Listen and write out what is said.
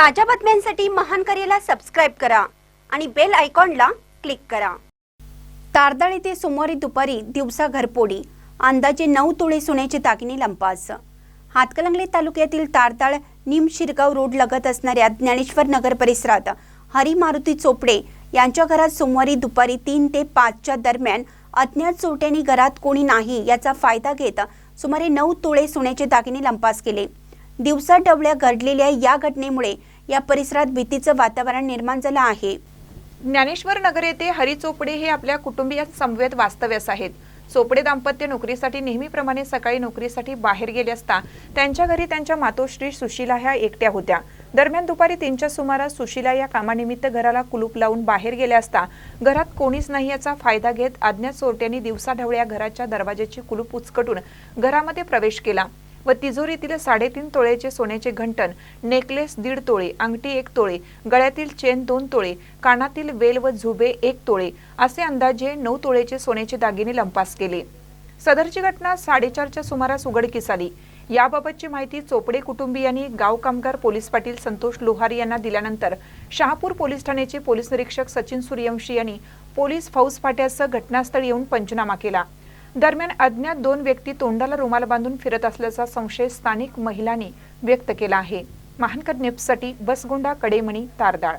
ताज्या बातम्यांसाठी महान करेला सबस्क्राईब करा आणि बेल आयकॉनला क्लिक करा. तारदाळ येथे सोमवारी दुपारी दिवसा घरपोडी. अंदाजे नऊ तोळे सोन्याचे दागिने लंपास. हातकलंगले तालुक्यातील तारदाळ निम शिरगाव रोड लगत असणाऱ्या ज्ञानेश्वर नगर परिसरात हरी मारुती चोपडे यांच्या घरात सोमवारी दुपारी तीन ते पाचच्या दरम्यान अज्ञात चोरट्यांनी घरात कोणी नाही याचा फायदा घेत सुमारे नऊ तोळे सोन्याचे दागिने लंपास केले. दिवसा डवळ्या घडलेल्या या घटनेमुळे या परिसरात भीतीचं वातावरण निर्माण झालं आहे. ज्ञानेश्वर नगर येथे हरी चोपडे हे आपल्या कुटुंबियात समवेत वास्तव्यास आहेत. चोपडे दाम्पत्य नोकरीसाठी नेहमीप्रमाणे सकाळी नोकरीसाठी बाहेर गेले असता त्यांच्या घरी त्यांच्या मातोश्री सुशीला ह्या एकट्या होत्या. दरम्यान दुपारी तीनच्या सुमारास सुशीला या कामानिमित्त घराला कुलूप लावून बाहेर गेल्या असता घरात कोणीच नाही याचा फायदा घेत अज्ञात चोरट्यांनी दिवसाढवळ्या घराच्या दरवाजाची कुलूप उचकटून घरामध्ये प्रवेश केला. व तिजोरीतील साडेतीन तोळेचे सोन्याचे घंटन नेकलेस दीड तोळे अंगठी एक तोळे गळ्यातील चेन दोन तोळे कानातील वेल व झुबे एक तोळे असे अंदाजे नऊ तोळेचे सोन्याचे दागिने लंपास केले. सदरची घटना साडेचारच्या सुमारास उघडकीस आली. याबाबतची माहिती चोपडे कुटुंबियांनी गाव कामगार पोलीस पाटील संतोष लोहारी यांना दिल्यानंतर शहापूर पोलीस ठाण्याचे पोलीस निरीक्षक सचिन सूर्यवंशी यांनी पोलीस फौज फाट्यासह घटनास्थळी येऊन पंचनामा केला. दरम्यान अज्ञात दोन व्यक्ती तोंडाला रुमाल बांधून फिरत असल्याचा संशय स्थानिक महिलांनी व्यक्त केला आहे. महानकर न्यूजसाठी बसगोंडा कडेमणी तारदाळ.